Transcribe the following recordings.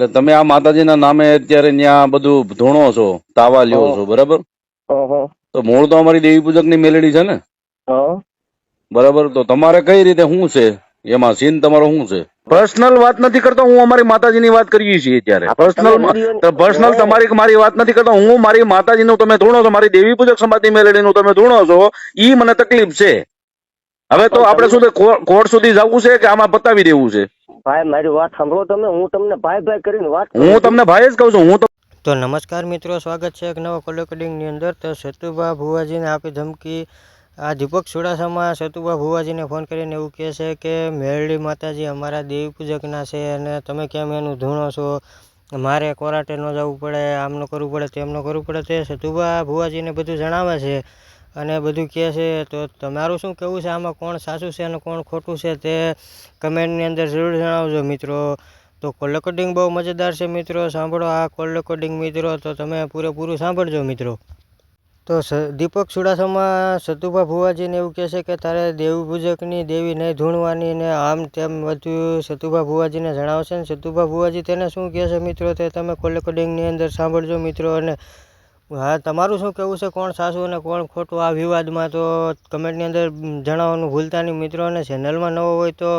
એટલે તમે આ માતાજીના નામે અત્યારે ત્યાં બધું ધોણો છો તાવા લ્યો છો બરાબર? તો મૂળ તો અમારી દેવી પૂજકની મેલેડી છે ને? બરાબર તો તમારે કઈ રીતે શું છે? એમાં સીન તમારો શું છે? પર્સનલ વાત નથી કરતો હું અમારી માતાજીની વાત કરીએ છીએ અત્યારે. પર્સનલ પર્સનલ તમારી મારી વાત નથી કરતો હું મારી માતાજીનું તમે ધૂણો છો મારી દેવી પૂજક સમાજની મેલેડીનું તમે ધૂણો છો ઈ મને તકલીફ છે. હવે તો આપણે શું કોર્ટ સુધી જવું છે કે આમાં પતાવી દેવું છે? ભાઈ મારી વાત સાંભળો તમે હું તમને ભાઈ ભાઈ કરીને વાત હું તમને ભાઈ જ કહું છું હું તો તો નમસ્કાર મિત્રો સ્વાગત છે એક નવા કોલેકડિંગની અંદર. તો સતુભા ભુવાજીને આપી ધમકી. આ દીપક ચુડાસમા સતુભા ભુવાજીને ફોન કરીને એવું કહે છે કે મેરડી માતાજી અમારા દેવી પૂજકના છે અને તમે કેમ એનું ધૂણો છો? મારે કોરાટે ન જવું પડે આમનું કરવું પડે તેમનું કરવું પડે. તે સતુભા ભુવાજીને બધું જણાવે છે. અને બધું કહે છે, તો તમારું શું કહેવું છે? આમાં કોણ સાચું છે અને કોણ ખોટું છે તે કમેન્ટની અંદર જરૂર જણાવજો મિત્રો. તો કોલ રેકોર્ડિંગ બહુ મજેદાર છે મિત્રો. સાંભળો આ કોલ રેકોર્ડિંગ મિત્રો, તો તમે પૂરેપૂરું સાંભળજો મિત્રો. તો દીપક ચુડાસમા સતુભા ભુવાજીને એવું કહે છે કે, તારે દેવી પૂજકની દેવી નહીં ધૂણવાની ને આમ તેમ બધું સતુભા ભુવાજીને જણાવશે ને. સતુભા ભુવાજી તેને શું કહે છે મિત્રો? તે તમે કોલ રેકોર્ડિંગની અંદર સાંભળજો મિત્રો અને હા તમારું શું કહેવું છે? કોણ સાચું અને કોણ ખોટું? આ વિવાદમાં તો કમેન્ટની અંદર જણાવવાનું ભૂલતા નહીં. મિત્રો અને ચેનલમાં નવો હોય તો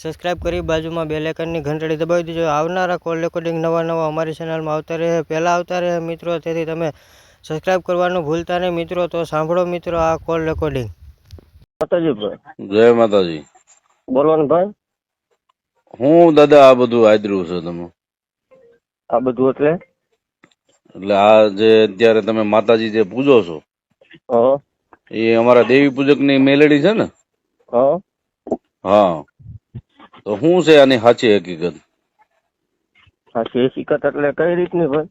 સબસ્ક્રાઇબ કરી બાજુમાં બે લેકનની ઘંટડી દબાવી દેજો. આવનારા કોલ રેકોર્ડિંગ નવા નવા અમારી ચેનલમાં આવતા રહે. પહેલાં આવતા રહે મિત્રો તેથી તમે સબસ્ક્રાઈબ કરવાનું ભૂલતા નહીં. મિત્રો તો સાંભળો મિત્રો આ કોલ રેકોર્ડિંગ. માતાજી ભાઈ જય માતાજી. બોલવાનું ભાઈ. હું દાદા આ બધું આદર્યું છે તમે. આ બધું એટલે? એટલે આ જે અત્યારે તમે માતાજી જે પૂજો છો એ અમારા દેવી પૂજકની મેલેડી છે ને? હા. હા. તો શું છે આની સાચી હકીકત? સાચી હકીકત એટલે કઈ રીતની ભાઈ?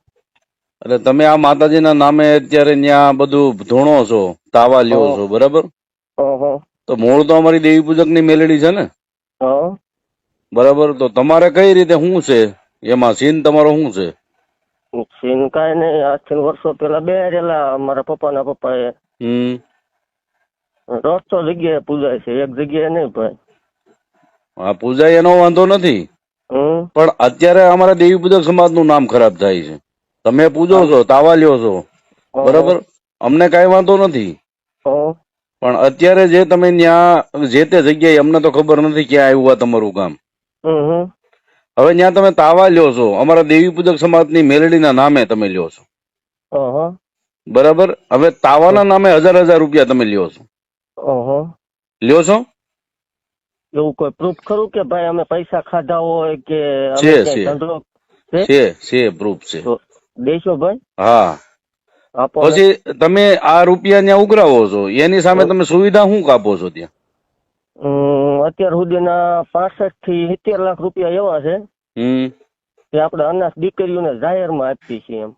એટલે તમે આ માતાજીના નામે અત્યારે ત્યાં બધું ધોણો છો તાવા લ્યો છો બરાબર? તો મૂળ તો અમારી દેવી પૂજકની મેલેડી છે ને? બરાબર? તો તમારે કઈ રીતે શું છે? એમાં સીન તમારો શું છે? સીન કાંઈ નહીં આજથી વર્ષો પેલા બે રેલા મારા પપ્પાના પપ્પાએ. હમ. રસ્તો જગ્યાએ પૂજાય છે એક જગ્યાએ નહીં ભાઈ હા પૂજાય એનો વાંધો નથી. પણ અત્યારે અમારા દેવી પૂજક સમાજનું નામ ખરાબ થાય છે. તમે પૂજો છો તાવા લ્યો છો બરાબર? અમને કઈ વાંધો નથી. પણ અત્યારે જે તમે ત્યાં જે તે જગ્યાએ અમને તો ખબર નથી ક્યાં આવ્યું આ તમારું કામ હવે ત્યાં તમે તાવા લ્યો છો. અમારા દેવી પૂજક સમાજની મેલડીના નામે તમે લ્યો છો. બરાબર? હવે તાવાના નામે હજાર હજાર રૂપિયા તમે લ્યો છો. લ્યો છો? એવું કોઈ પ્રૂફ ખરું કે ભાઈ અમે પૈસા ખાધા હોય કે છે, છે. છે? છે પ્રૂફ છે. દેશો ભાઈ? હા. પછી તમે આ રૂપિયા ત્યાં ઉઘરાવો છો. એની સામે તમે સુવિધા શું કાપો છો ત્યાં? અત્યાર સુધીના પાસઠથી સિત્તેર લાખ રૂપિયા એવા છે. કે આપણે અનાથ દીકરીઓને જાહેરમાં આપીએ છીએ એમ.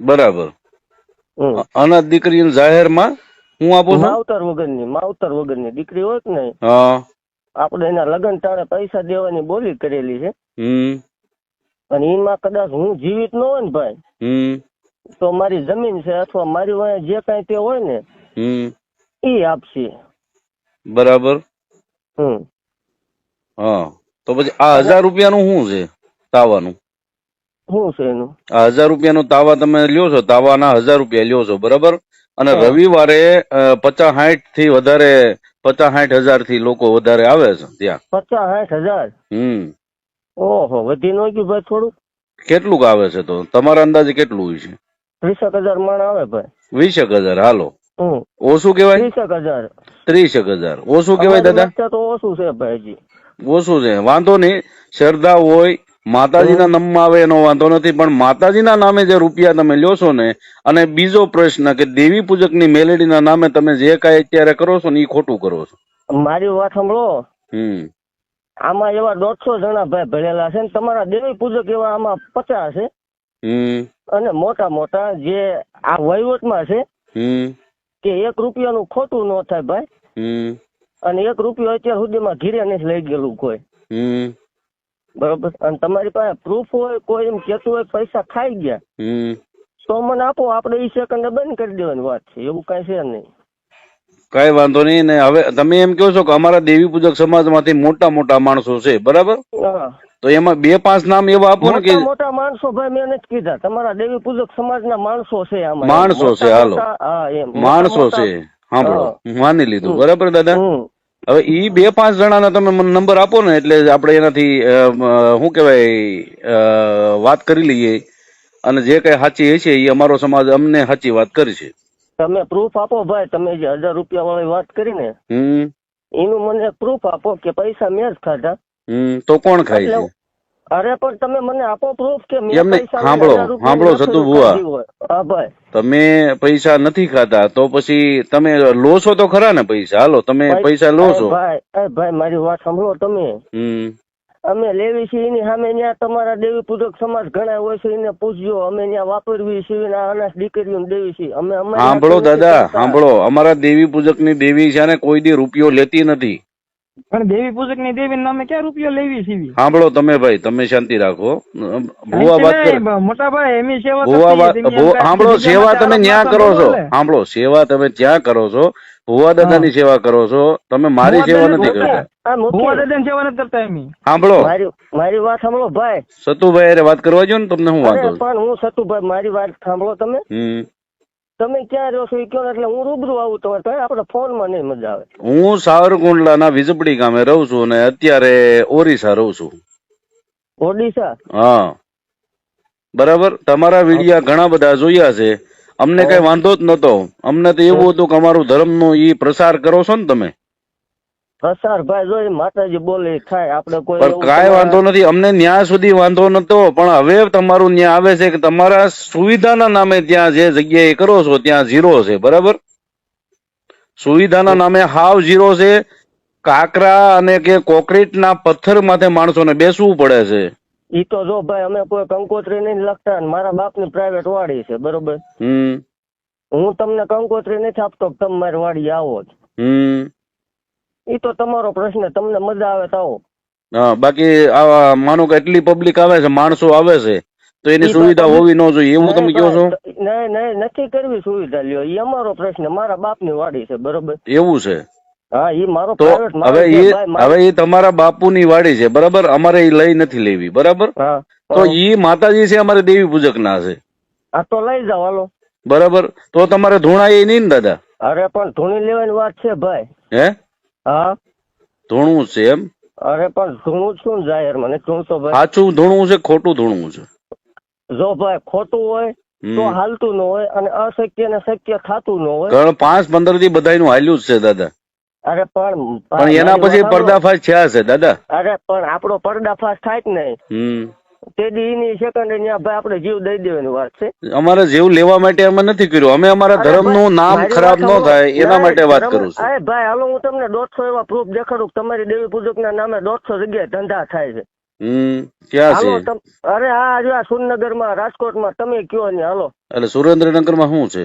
બરાબર. હમ. અનાથ દીકરીને જાહેરમાં હું આપું છો? માવતર વગરની માવતર વગરની દીકરી હોય કે નહીં આપણે એના લગ્ન ટાણે પૈસા દેવાની બોલી કરેલી છે. અને એમાં કદાચ હું જીવિત ન હોય ને ભાઈ તો મારી જમીન છે અથવા મારી વાંહે જે કાંઈ તે હોય ને એ આપશે. બરાબર? હમ. હા. તો પછી આ હજાર રૂપિયાનું શું છે તાવાનું? શું છે એનું? આ હજાર રૂપિયાનું તાવા તમે લ્યો છો તાવાના હજાર રૂપિયા લ્યો છો બરાબર? અને રવિવારે પચાસ સાઠથી વધારે પચાસ સાઠ હજારથી લોકો વધારે આવે છે ત્યાં. પચાસ સાઠ હજાર? હમ. ઓહો વધી નો ગયું ભાઈ થોડું કેટલુંક આવે છે તો? તમારા અંદાજે કેટલું હોય છે? વીસેક હજાર માણ આવે ભાઈ. વીસેક હજાર હાલો. ઓછું કેવાય ત્રીસેક હજાર. ત્રીસેક હજાર. ઓછું કેવાય દાદા? તો ઓછું છે ભાઈ હજી ઓછું છે. વાંધો નહીં. શ્રદ્ધા હોય માતાજીના નામમાં આવે એનો વાંધો નથી પણ માતાજીના નામે જે રૂપિયા તમે લ્યો છો ને અને બીજો પ્રશ્ન કે દેવી પૂજકની મેલેડીના નામે તમે જે કાંઈ અત્યારે કરો છો ને એ ખોટું કરો છો. મારી વાત સાંભળો. હમ. આમાં એવા દોઢસો જણા ભાઈ ભરેલા છે ને તમારા દેવી પૂજક એવા આમાં પચાસ છે. અને મોટા મોટા જે આ વહીવટમાં છે કે એક રૂપિયાનું ખોટું ન થાય ભાઈ. અને એક રૂપિયો અત્યાર સુધીમાં ઘીરે નથી લઈ ગયેલું કોઈ. બરોબર? અને તમારી પાસે પ્રૂફ હોય કોઈ એમ કેતું હોય પૈસા ખાઈ ગયા. તો મને આપો આપણે ઈ સેકન્ડે બંધ કરી દેવાની વાત છે. એવું કઈ છે નહીં. કઈ વાંધો નહીં. ને હવે તમે એમ કહો છો કે અમારા દેવી પૂજક સમાજમાંથી મોટા મોટા માણસો છે બરાબર? તો એમાં બે પાંચ નામ એવા આપો ને કે મોટા માણસો ભાઈ મેં નથી કીધા. તમારા દેવી પૂજક સમાજના માણસો છે માણસો છે, હાલો. હા માણસો છે. સાંભળો હું. માની લીધું. બરાબર દાદા? હવે ઈ બે પાંચ જણાના તમે મને નંબર આપો ને એટલે આપણે એનાથી શું કહેવાય વાત કરી લઈએ. અને જે કઈ સાચી હશે એ અમારો સમાજ અમને સાચી વાત કરશે તમે પ્રૂફ આપો ભાઈ તમે જે હજાર રૂપિયા વાળી વાત કરી ને એનું મને પ્રૂફ આપો કે પૈસા મેં જ ખાધા. તો કોણ ખાય અરે પણ તમે મને આપો પ્રૂફ કે મેં પૈસા સાંભળો, સાંભળો, ભુવા. હોય. હા ભાઈ. તમે પૈસા નથી ખાતા તો પછી તમે લો છો તો ખરા ને પૈસા? હાલો તમે પૈસા લો છો ભાઈ ભાઈ મારી વાત સાંભળો તમે. હમ. અમે લેવી છીએ એની સામે ત્યાં તમારા દેવી પૂજક સમાજ ઘણા હોય છે એને પૂછજો અમે ત્યાં વાપરવી છીએ ને અનાજ દીકરીઓને દેવી છીએ. અમે સાંભળો દાદા સાંભળો અમારા દેવી પૂજકની દેવી છે ને કોઈ દી રૂપિયો લેતી નથી. પણ દેવી પૂજકની દેવી નામે ક્યાં રૂપિયો લેવી સીવી? સાંભળો તમે ભાઈ તમે શાંતિ રાખો. ભુવા વાત કરે. મોટા ભાઈ એમની સેવા ભુવા વાત. ભુવા- સાંભળો સેવા તમે ન્યા કરો છો. સાંભળો સેવા તમે ત્યાં કરો છો. ભુવા દાદાની સેવા કરો છો. તમે મારી સેવા નથી ભુવા- કરતા. આ દાદા ની સેવા નથી કરતા એમ સાંભળો. મારી મારી વાત સાંભળો ભાઈ. સતુભાઈ અરે વાત કરવા જો ને તમને હું વાંધો પણ હું સતુભાઈ મારી વાત સાંભળો તમે. હમ. તમે ક્યાં રહ્યો છો એ કહો એટલે હું રૂબરૂ આવું તમારે ભાઈ આપણે ફોનમાં નહીં મજા આવે. હું સાવરકુંડલાના વીજપડી ગામે રહું છું અને અત્યારે ઓરિસ્સા રહું છું. ઓડિશા? હા. બરાબર? તમારા વિડિયા ઘણા બધા જોયા છે. અમને કઈ વાંધો જ નતો અમને તો એવું હતું કે અમારું ધર્મનો ઈ પ્રસાર કરો છો ને તમે. ભાઈ જોઈ માતાજી બોલે થાય આપણે કોઈ કાંઈ વાંધો નથી. અમને ન્યા સુધી વાંધો નતો. પણ હવે તમારું ન્યા આવે છે કે તમારા સુવિધાના નામે ત્યાં જે જગ્યાએ કરો છો ત્યાં ઝીરો છે બરાબર? સુવિધાના નામે હાવ ઝીરો છે. કાકરા અને કે કોન્ક્રીટના પથ્થર માથે માણસોને બેસવું પડે છે. ઈ તો જો ભાઈ અમે કોઈ કંકોત્રી નહીં લખતા ને મારા બાપની પ્રાઇવેટ વાડી છે બરોબર? હમ. હું તમને કંકોત્રી નથી આપતો તમે મારી વાડી આવો જ. હમ. ઈ તો તમારો પ્રશ્ન તમને મજા આવે તો હા બાકી આવા માનો કે એટલી પબ્લિક આવે છે માણસો આવે છે તો એની સુવિધા હોવી ન જોઈએ એવું તમે કહો છો? નહીં નહીં નથી કરવી સુવિધા લ્યો એ અમારો પ્રશ્ન મારા બાપની વાડી છે બરોબર? એવું છે? હા એ મારો તો હવે એ હવે એ તમારા બાપુની વાડી છે બરાબર? અમારે એ લઈ નથી લેવી બરાબર? હા તો ઈ માતાજી છે અમારે દેવી પૂજક ના છે. આ તો લઈ જાવ હાલો. બરાબર? તો તમારે ધૂણાય નહીં ને દાદા? અરે પણ ધૂણી લેવાની વાત છે ભાઈ. હે? હા? ધૂણું છે એમ? અરે પણ ધૂણું શું જાહેર? મને ધૂણતો ભાઈ. સાચું ધૂણું છે ખોટું ધૂણું છે? જો ભાઈ ખોટું હોય તો હાલતું ન હોય અને અશક્ય ને શક્ય થતું ન હોય. કારણ પાંચ પંદરથી બધાનું હાલ્યું જ છે દાદા. અરે પણ પણ એના પછી પર્દાફાશ થયા છે દાદા. અરે પણ આપણો પર્દાફાશ થાય જ નહીં. તે દી સેકન્ડ ત્યાં ભાઈ આપણે જીવ દઈ દેવાની વાત છે. અમારે જેવું લેવા માટે અમે નથી કર્યું. અમે અમારા ધર્મનું નામ ખરાબ ન થાય એના માટે વાત કરું છું. અરે ભાઈ હાલો હું તમને દોઢસો એવા પ્રૂફ દેખાડું તમારી દેવી પૂજક ના નામે દોઢસો જગ્યાએ ધંધા થાય છે. હમ ક્યાં છે? અરે આ જો આ સુરનગરમાં રાજકોટમાં તમે કયો ને હાલો. એટલે સુરેન્દ્રનગરમાં શું છે?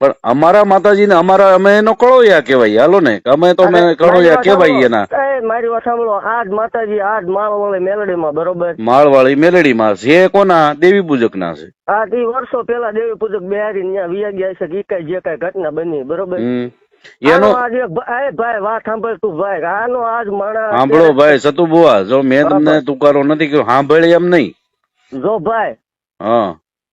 પણ અમારા માતાજીને અમારા અમે એનો કળોયા કહેવાય હાલો ને? અમે તો અમે કળોયા કહેવાય. એના. મારી વાત સાંભળો. આજ માતાજી આજ માળવાળી મેલડીમાં બરોબર? માળવાળી મેલડીમાં છે. કોના? દેવી પૂજક ના છે. આ તે વર્ષો પેલા દેવી પૂજક બિહારી ત્યાં વિયા ગયા છે કે કઈ જે કઈ ઘટના બની બરોબર? એનો ભાઈ વાત સાંભળ તું ભાઈ. આનો આજ માણસ સાંભળો ભાઈ સતુ બુઆ જો મેં તમને. તુકારો નથી કર્યો સાંભળે એમ નહીં. જો ભાઈ હા.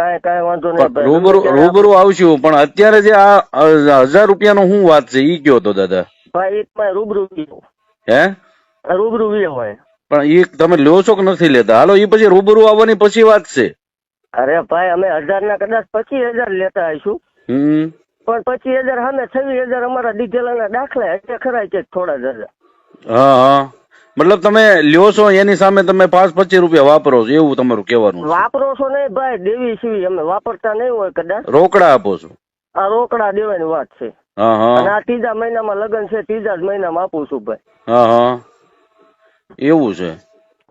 કાંઈ કાંઈ વાંધો નહીં રૂબરૂ રૂબરૂ આવશું પણ અત્યારે જે આ હજાર રૂપિયાનો શું વાત છે? ઈ કયો તો દાદા? ભાઈ એક માં રૂબરૂ હે? રૂબરૂ વી હોય. પણ એ તમે લ્યો છો કે નથી લેતા? હાલો એ પછી રૂબરૂ આવવાની પછી વાત છે. અરે ભાઈ અમે હજાર ના કદાચ પચીસ હજાર લેતા આવીશું. હમ. પણ પચીસ હજાર સામે છવ્વીસ હજાર અમારા દીધેલાના દાખલા એટલે ખરા છે થોડા જરા હા હા. મતલબ તમે લ્યો છો એની સામે તમે પાંચ પચીસ રૂપિયા વાપરો છો એવું તમારું કહેવાનું વાપરો છો નહીં ભાઈ દેવી સીવી અમે વાપરતા નહીં હોય કદાચ. રોકડા આપો છો. આ રોકડા દેવાની વાત છે. અને આ ત્રીજા મહિનામાં લગ્ન છે ત્રીજા જ મહિનામાં આપું છું ભાઈ. હા હા. એવું છે.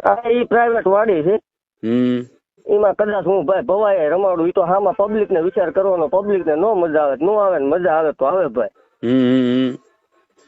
આ ઈ પ્રાઇવેટ વાડી છે. હમ. એમાં કદાચ હું ભાઈ ભવાય રમાડું એ તો હામાં પબ્લિક ને વિચાર કરવાનો પબ્લિક ને નો મજા આવે નો આવે ને મજા આવે તો આવે ભાઈ. હમ.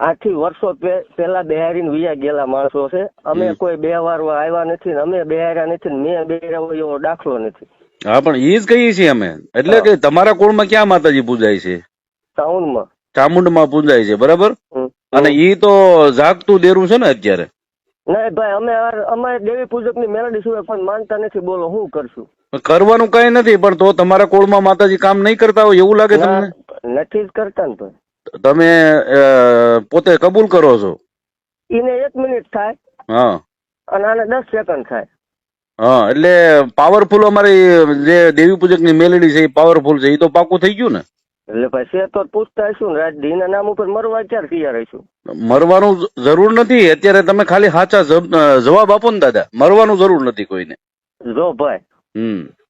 આથી વર્ષો પેલા પહેલા બિહારીને વિયા ગયેલા માણસો છે. અમે કોઈ બે વાર આવ્યા નથી ને અમે બેહાર્યા નથી ને મેં બેહાર્યા હોય એવો દાખલો નથી. હા પણ એ જ કહીએ છીએ અમે. એટલે કે તમારા કુળમાં ક્યાં માતાજી પૂજાય છે? ટાઉનમાં. ચામુંડમાં પૂજાય છે બરાબર? અને ઈ તો જાગતું દેરું છે ને અત્યારે? નહીં ભાઈ અમે અમે દેવી પૂજકની મેલડી સિવાય પણ માનતા નથી. બોલો હું કરશું? કરવાનું કઈ નથી પણ તો તમારા કુળમાં માતાજી કામ નહીં કરતા હોય એવું લાગે તમને? નથી જ કરતા ને ભાઈ. તમે પોતે કબૂલ કરો છો? એને એક મિનિટ થાય. હા. અને આને દસ સેકન્ડ થાય. હા એટલે પાવરફુલ અમારી જે દેવી પૂજકની મેલેડી છે એ પાવરફુલ છે. એ તો પાકું થઈ ગયું ને? એટલે પછી તો પૂછતા હશું ને. રાજ એના નામ ઉપર મરવા ક્યારે તૈયાર હશું મરવાનું જરૂર નથી. અત્યારે તમે ખાલી સાચા જવાબ આપો ને દાદા. મરવાનું જરૂર નથી કોઈને. જો ભાઈ. હમ.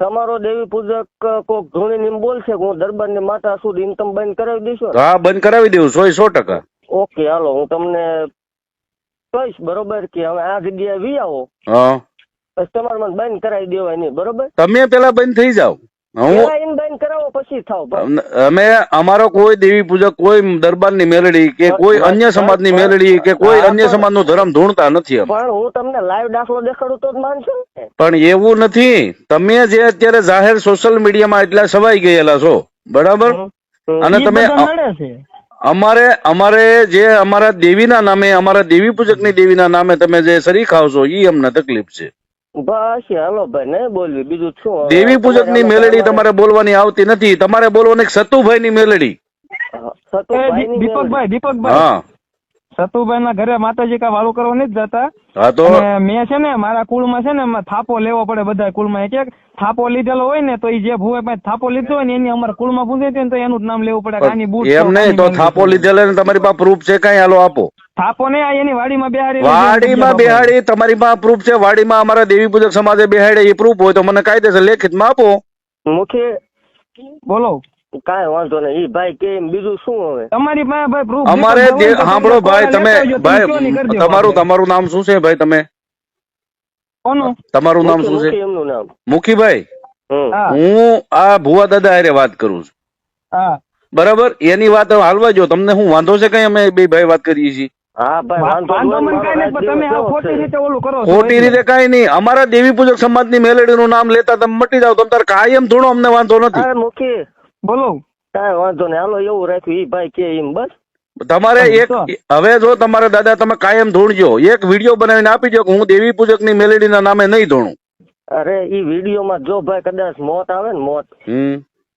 તમારો દેવી પૂજક કોક ધૂણી એમ બોલશે કે હું દરબારની માતા સુધી ઇન્કમ બંધ કરાવી દઈશું હા બંધ કરાવી દેવું સો સો ટકા. ઓકે હાલો હું તમને કહીશ બરોબર કે હવે આ જગ્યાએ વી આવો. હા. તમારે મને બંધ કરાવી દેવાય નહીં બરોબર? તમે પેલા બંધ થઈ જાઓ. અમે અમારો કોઈ દેવી પૂજક કોઈ દરબારની મેલડી કે કોઈ અન્ય સમાજની મેલડી કે કોઈ અન્ય સમાજનો ધર્મ ધૂણતા નથી પણ હું તમને લાઈવ દાખલો દેખાડું તો માનશો પણ એવું નથી. તમે જે અત્યારે જાહેર સોશિયલ મીડિયામાં એટલા સવાઈ ગયેલા છો બરાબર. અને તમે અમારે અમારે જે અમારા દેવીના નામે અમારા દેવી પૂજકની દેવીના નામે તમે જે શરી ખાવ છો એ અમને તકલીફ છે. બસ હાલો ભાઈ નહીં બોલવી બીજું શું દેવી પૂજકની મેલડી તમારે બોલવાની આવતી નથી. તમારે બોલવાની સતુભાઈની મેલડી. હા, એ દીપકભાઈ દીપકભાઈ. હા. સતુભાઈ ના ઘરે માતાજી કા વાળું કરવા નથી જતા. હા તો? મેં છે ને મારા કુળમાં છે ને થાપો લેવો પડે બધા કુળમાં. એક એક થાપો લીધેલો હોય ને તો એ જે ભૂવે પાસે થાપો લીધો હોય ને એની અમારા કુળમાં પૂછે છે ને તો એનું જ નામ લેવું પડે આની બૂટ છે, એમ નહીં તો થાપો લીધેલો લીધેલા ને તમારી પાસે પ્રૂફ છે કઈ? હાલો આપો. થાપો ને આ એની વાડીમાં બેહાડી વાડીમાં બેહાડી તમારી પાસે પ્રૂફ છે વાડીમાં અમારા દેવી પૂજક સમાજે બેહાડે એ પ્રૂફ હોય તો મને કાયદેસર લેખિતમાં આપો. મુખી બોલો. કાંઈ વાંધો નહીં. ઈ ભાઈ કે બીજું શું હવે? તમારી પાસે ભાઈ proof અમારે જે હોય તો સાંભળો તમે ભાઈ તમે લેતા આવજો, તમે કયો નહીં ભાઈ તમારું તમારું નામ શું છે ભાઈ તમે? કોનું? તમારું નામ શું છે? એમનું નામ. મુખીભાઈ? હમ. હા. હું આ ભુવા દાદા હારે વાત કરું છું. હા. બરાબર? એની વાત હાલવા જો તમને હું વાંધો છે કઈ અમે બે ભાઈ વાત કરીએ છીએ? હા ભાઈ વાંધો વાંધો મને કાંઈ નહીં, પણ તમે આ ખોટી રીતે ઓલું કરો છો ખોટી રીતે કઈ નહીં. અમારા દેવી પૂજક સમાજની મેલેડીનું નામ લેતા તમે મટી જાવ તમ તાર કાયમ થોડો અમને વાંધો નથી. હા મુખી બોલો. કાંઈ વાંધો નહીં. હાલો એવું રાખ્યું એ ભાઈ કે એમ બસ. તમારે એક હવે જો તમારે દાદા તમે કાયમ ધૂણજો. એક વીડિયો બનાવીને આપી દો કે હું દેવી પૂજકની મેલેડી ના નામે નહીં ધૂણું. અરે ઈ વિડીયોમાં જો ભાઈ કદાચ મોત આવે ને મોત.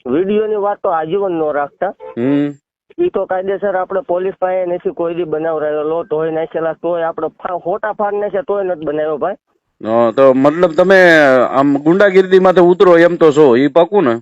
વીડિયો ની વાત તો આજીવન નો રાખતા. હમ. ઈ તો કાયદેસર આપણે પોલીસ પાસે નથી કોઈ દી બનાવરાયેલો તોય નાખેલા તોય આપણે ફા- ખોટા ફાડ નાખ્યા તોય નથી બનાવ્યો ભાઈ. હા, તો મતલબ તમે આમ ગુંડાગીરી માંથી ઉતરો એમ તો છો. એ પાકું ને?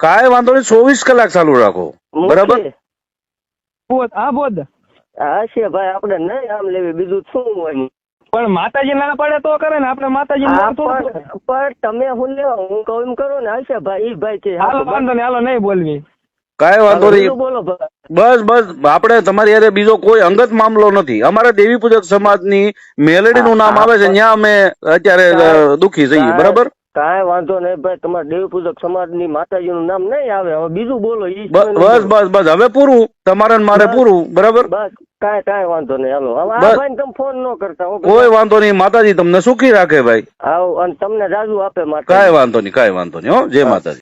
કાંઈ વાંધો નહીં ચોવીસ કલાક ચાલુ રાખો. બરાબર? હા બોધ હા છે ભાઈ આપણે નહીં આમ લેવી બીજું શું હોય? પણ માતાજી ના પડે તો કરે ને આપણે માતાજી પણ તમે હું લેવા હું કહું એમ કરો ને હશે ભાઈ ઈ ભાઈ છે હાલો વાંધો નહીં હાલો નહીં બોલવી. કાંઈ વાંધો નહીં. બોલો ભાઈ. બસ બસ આપણે તમારી યારે બીજો કોઈ અંગત મામલો નથી. અમારા દેવી પૂજક સમાજની મેલેડી નું નામ આવે છે ત્યાં અમે અત્યારે દુખી જઈએ બરાબર? કાંઈ વાંધો નહીં ભાઈ તમારા દેવ પૂજક સમાજની માતાજી નું નામ નહીં આવે. હવે બીજું બોલો ઈ બસ બસ બસ હવે પૂરું. તમારે મારે પૂરું બરાબર? બસ કાંઈ કાંઈ વાંધો નહીં. હાલો હવે આ ભાઈ તમે ફોન ન કરતા કોઈ વાંધો નહીં માતાજી તમને સુખી રાખે ભાઈ. આવ અને તમને રાજુ આપે માટે કાંઈ વાંધો નહીં કાંઈ વાંધો નહીં હો જય માતાજી.